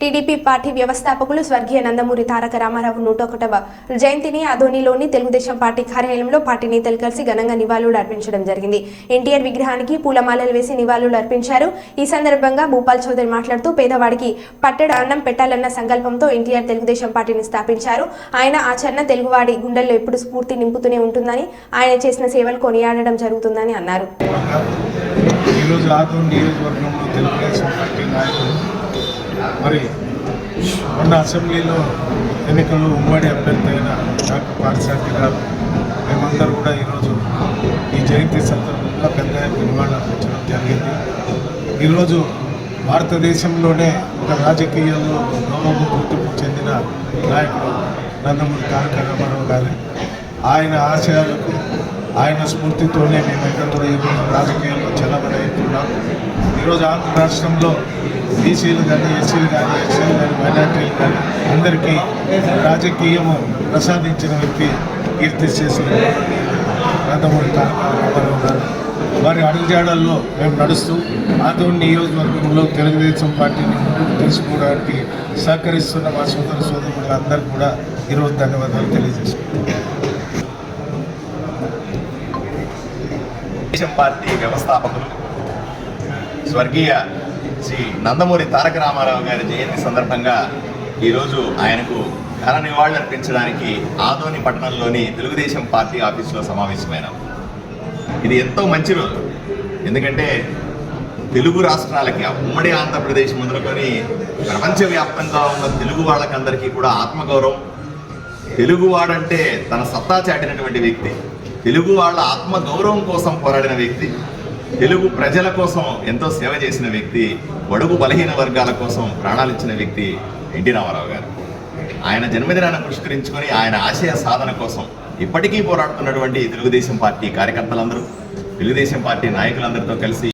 TDP party వ్యవస్థాపకులు స్వర్గీయ నందమూరి తారక రామారావు నూట ఒకటవ జయంతిని అధోనిలోని తెలుగుదేశం పార్టీ కార్యాలయంలో పార్టీ నేతలు కలిసి ఘనంగా నివాళులు అర్పించడం జరిగింది. ఎన్టీఆర్ విగ్రహానికి పూలమాలలు వేసి నివాళులు అర్పించారు. ఈ సందర్భంగా భూపాల్ చౌదరి మాట్లాడుతూ పేదవాడికి పట్టడ అన్నం పెట్టాలన్న సంకల్పంతో ఎన్టీఆర్ తెలుగుదేశం పార్టీని స్థాపించారు. ఆయన ఆచరణ తెలుగువాడి గుండెల్లో ఎప్పుడు స్ఫూర్తి నింపుతూనే ఉంటుందని ఆయన చేసిన సేవలు కొనియాడడం జరుగుతుందని అన్నారు. ఈరోజు ఆతూరు నియోజకవర్గంలో తెలుగుదేశం పార్టీ నాయకులు మరి మొన్న అసెంబ్లీలో ఎన్నికల్లో ఉమ్మడి అభ్యర్థి అయిన డాక్టర్ పారిశాంతి గారు మేమందరూ కూడా ఈరోజు ఈ జయంతి సందర్భంగా పెద్ద నిర్మాణం జరిగింది. ఈరోజు భారతదేశంలోనే ఒక రాజకీయాల్లో గౌరవం గుర్తింపు చెందిన నాయకుడు నందమూరి తారక రామారావు గారి. ఆయన ఆశయాలకు ఆయన స్ఫూర్తితోనే మేమందరం కూడా ఈరోజు రాజకీయాల్లో చల్లబడవుతున్నాం ఈరోజు ఆంధ్ర రాష్ట్రంలో బీసీలు కానీ ఎస్సీలు కానీ ఎస్సీలు కానీ మైనార్టీలు కానీ అందరికీ రాజకీయము ప్రసాదించిన వ్యక్తి కీర్తి చేసిన నందమూరి గారు. వారి అడుగుజాడల్లో మేము నడుస్తూ ఆదోని నియోజకవర్గంలో తెలుగుదేశం పార్టీని తీసుకోవడానికి సహకరిస్తున్న మా సోదర సోదరులందరూ కూడా ఈరోజు ధన్యవాదాలు తెలియజేస్తున్నాం. దేశం పార్టీ వ్యవస్థాపకులు స్వర్గీయ శ్రీ నందమూరి తారక రామారావు గారి జయంతి సందర్భంగా ఈరోజు ఆయనకు ఘన నివాళులు అర్పించడానికి ఆదోని పట్టణంలోని తెలుగుదేశం పార్టీ ఆఫీసులో సమావేశమైనాం. ఇది ఎంతో మంచి రోజు. ఎందుకంటే తెలుగు రాష్ట్రాలకి ఉమ్మడి ఆంధ్రప్రదేశ్ మొదలుకొని ప్రపంచవ్యాప్తంగా ఉన్న తెలుగు వాళ్ళకందరికీ కూడా ఆత్మగౌరవం. తెలుగువాడంటే తన సత్తా చాటినటువంటి వ్యక్తి. తెలుగు వాళ్ళ ఆత్మగౌరవం కోసం పోరాడిన వ్యక్తి. తెలుగు ప్రజల కోసం ఎంతో సేవ చేసిన వ్యక్తి బడుగు బలహీన వర్గాల కోసం ప్రాణాలు ఇచ్చిన వ్యక్తి ఎన్టీ రామారావు గారు. ఆయన జన్మదినాన్ని పురస్కరించుకొని ఆయన ఆశయ సాధన కోసం ఇప్పటికీ పోరాడుతున్నటువంటి తెలుగుదేశం పార్టీ కార్యకర్తలందరూ తెలుగుదేశం పార్టీ నాయకులందరితో కలిసి